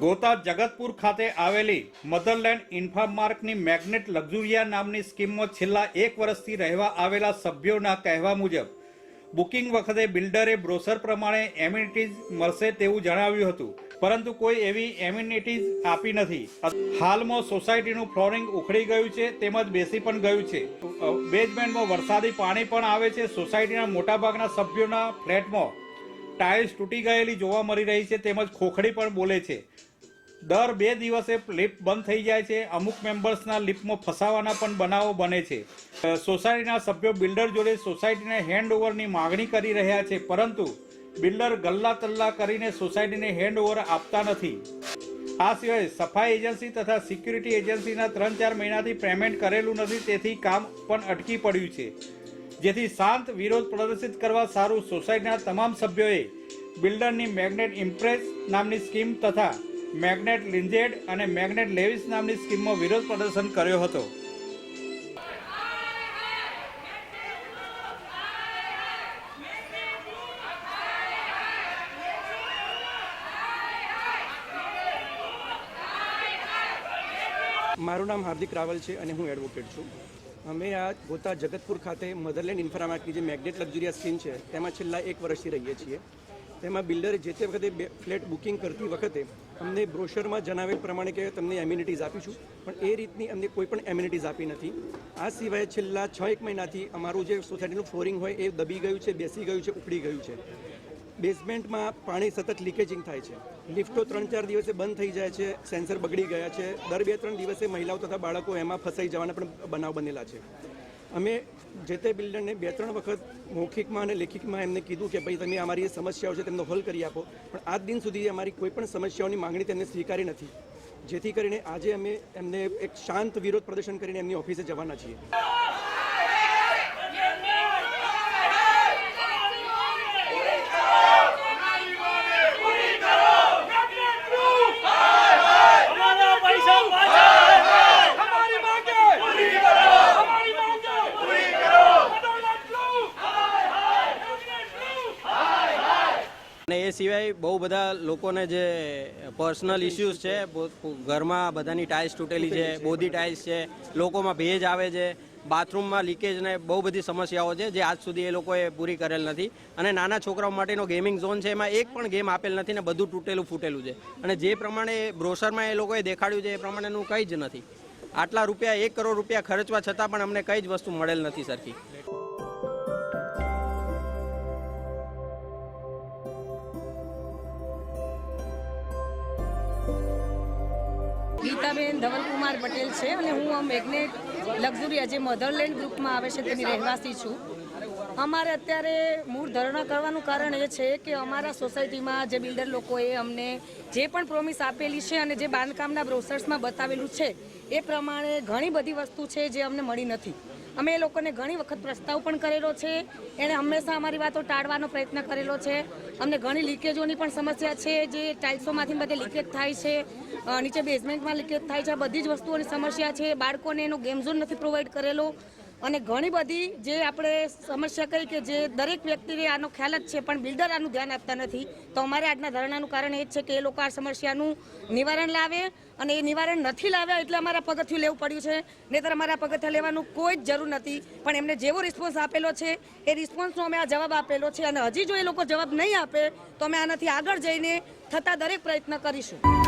ગોતા જગતપુર ખાતે આવેલી મધરલેન્ડ ઇન્ફામાર્કની magnet Luxuria નામની સ્કીમમાં છેલ્લા એક વર્ષથી રહેવા આવેલા સભ્યોના કહેવા મુજબ, બુકિંગ વખતે બિલ્ડરે બ્રોશર પ્રમાણે એમ્યુનિટીઝ મળશે તેવું જણાવ્યું હતું, પરંતુ કોઈ એવી એમ્યુનિટીઝ આપી નથી. હાલમાં સોસાયટીનું ફ્લોરિંગ ઉખડી ગયું છે, તેમજ બેસી પણ ગયું છે. બેઝમેન્ટમાં વરસાદી પાણી પણ આવે છે, સોસાયટીના મોટાભાગના સભ્યોના ફ્લેટમાં ટાઇલ્સ તૂટી ગયેલી જોવા મળી રહી છે, તેમજ ખોખડી પણ બોલે છે. દર બે દિવસે લિફ્ટ બંધ થઈ જાય છે, અમુક મેમ્બર્સના લિફ્ટમાં ફસાવાના પણ બનાવો બને છે. સોસાયટીના સભ્યો બિલ્ડર જોડે સોસાયટીને હેન્ડઓવરની માગણી કરી રહ્યા છે, પરંતુ બિલ્ડર ગલ્લા તલ્લા કરીને સોસાયટીને હેન્ડઓવર આપતા નથી. આ સિવાય સફાઈ એજન્સી તથા સિક્યુરિટી એજન્સીના ત્રણ ચાર મહિનાથી પેમેન્ટ કરેલું નથી, તેથી કામ પણ અટકી પડ્યું છે. જેથી શાંત વિરોધ પ્રદર્શિત કરવા સારું સોસાયટીના તમામ સભ્યોએ બિલ્ડરની મેગ્નેટ ઇમ્પ્રેસ નામની સ્કીમ તથા મેગ્નેટ લિન્જેડ અને મેગ્નેટ લેવિસ નામની સ્કીમમાં વિરોધ પ્રદર્શન કર્યો હતો. મારું નામ હાર્દિક રાવલ છે અને હું એડવોકેટ છું. અમે આ ગોતા જગતપુર ખાતે મધરલેન્ડ ઇન્ફ્રામાર્ટની જે મેગ્નેટ લક્ઝુરિયા સ્કીમ છે, તેમાં છેલ્લા એક વર્ષથી રહીએ છીએ. તેમાં બિલ્ડરે જે તે વખતે ફ્લેટ બુકિંગ કરતી વખતે અમને બ્રોશરમાં જણાવેલ પ્રમાણે કે તમને એમ્યુનિટીઝ આપીશું, પણ એ રીતની અમને કોઈ પણ એમ્યુનિટીઝ આપી નથી. આ સિવાય છેલ્લા છ એક મહિનાથી અમારું જે સોસાયટીનું ફ્લોરિંગ હોય એ દબી ગયું છે, બેસી ગયું છે, ઉપડી ગયું છે. બેઝમેન્ટમાં પાણી સતત લીકેજિંગ થાય છે. લિફ્ટો ત્રણ ચાર દિવસે બંધ થઈ જાય છે, સેન્સર બગડી ગયા છે. દર બે ત્રણ દિવસે મહિલાઓ તથા બાળકો એમાં ફસાઈ જવાના પણ બનાવ બનેલા છે. અમે જે તે બિલ્ડરને બે ત્રણ વખત મૌખિકમાં અને લેખિતમાં એમને કીધું કે ભાઈ, તમે અમારી સમસ્યાઓ છે તેમનો હલ કરી આપો. પણ આજ દિન સુધી અમારી કોઈ પણ સમસ્યાઓની માંગણી તેમને સ્વીકારી નથી. જેથી કરીને આજે અમે એમને એક શાંત વિરોધ પ્રદર્શન કરીને એમની ઓફિસે જવાના છીએ. સિવાય બહુ બધા લોકોને જે પર્સનલ ઇસ્યુઝ છે ઘરમાં બધાની ટાઇલ્સ તૂટેલી છે, બોધી ટાઇલ્સ છે, લોકોમાં ભેજ આવે છે બાથરૂમમાં લીકેજ ને બહુ બધી સમસ્યાઓ છે જે આજ સુધી એ લોકોએ પૂરી કરેલ નથી. અને નાના છોકરાઓ માટેનો ગેમિંગ ઝોન છે, એમાં એક પણ ગેમ આપેલ નથી ને બધું તૂટેલું ફૂટેલું છે. અને જે પ્રમાણે બ્રોશરમાં એ લોકોએ દેખાડ્યું છે, એ પ્રમાણેનું કંઈ જ નથી. આટલા રૂપિયા એક કરોડ રૂપિયા ખર્ચવા છતાં પણ અમને કંઈ જ વસ્તુ મળેલ નથી સરખી. ગીતાબેન ધવલકુમાર પટેલ છે અને હું મેગ્નેટ લક્ઝુરિયા જે મધરલેન્ડ ગ્રુપમાં આવે છે તેની રહેવાસી છું. અમારે અત્યારે મૂળ ધરણા કરવાનું કારણ એ છે કે અમારા સોસાયટીમાં જે બિલ્ડર લોકોએ અમને જે પણ પ્રોમિસ આપેલી છે અને જે બાંધકામના બ્રોસર્સમાં બતાવેલું છે, એ પ્રમાણે ઘણી બધી વસ્તુ છે જે અમને મળી નથી. અમે એ લોકોને ઘણી વખત પ્રસ્તાવ પણ કરેલો છે. એણે હંમેશા અમારી વાતો ટાળવાનો પ્રયત્ન કરેલો છે. અમને ઘણી લીકેજોની પણ સમસ્યા છે જે ટાઇલ્સોમાંથી બધે લીકેજ થાય છે. નીચે બેઝમેન્ટમાં લીકેજ થાય છે. બધી જ વસ્તુઓની સમસ્યા છે. બાળકોને એનો ગેમ ઝોન નથી પ્રોવાઈડ કરેલો. અને ઘણી બધી જે આપણે સમસ્યા કહી કે જે દરેક વ્યક્તિને આનો ખ્યાલ જ છે, પણ બિલ્ડર આનું ધ્યાન આપતા નથી. તો અમારે આજના ધરણાનું કારણ એ જ છે કે એ લોકો આ સમસ્યાનું નિવારણ લાવે અને એ નિવારણ નથી લાવ્યા એટલે અમારા પગથિયું લેવું પડ્યું છે. નહીતર અમારા પગથિયા લેવાનું કોઈ જ જરૂર નથી. પણ એમને જેવો રિસ્પોન્સ આપેલો છે, એ રિસ્પોન્સનો અમે આ જવાબ આપેલો છે. અને હજી જો એ લોકો જવાબ નહીં આપે, તો અમે આનાથી આગળ જઈને થતા દરેક પ્રયત્ન કરીશું.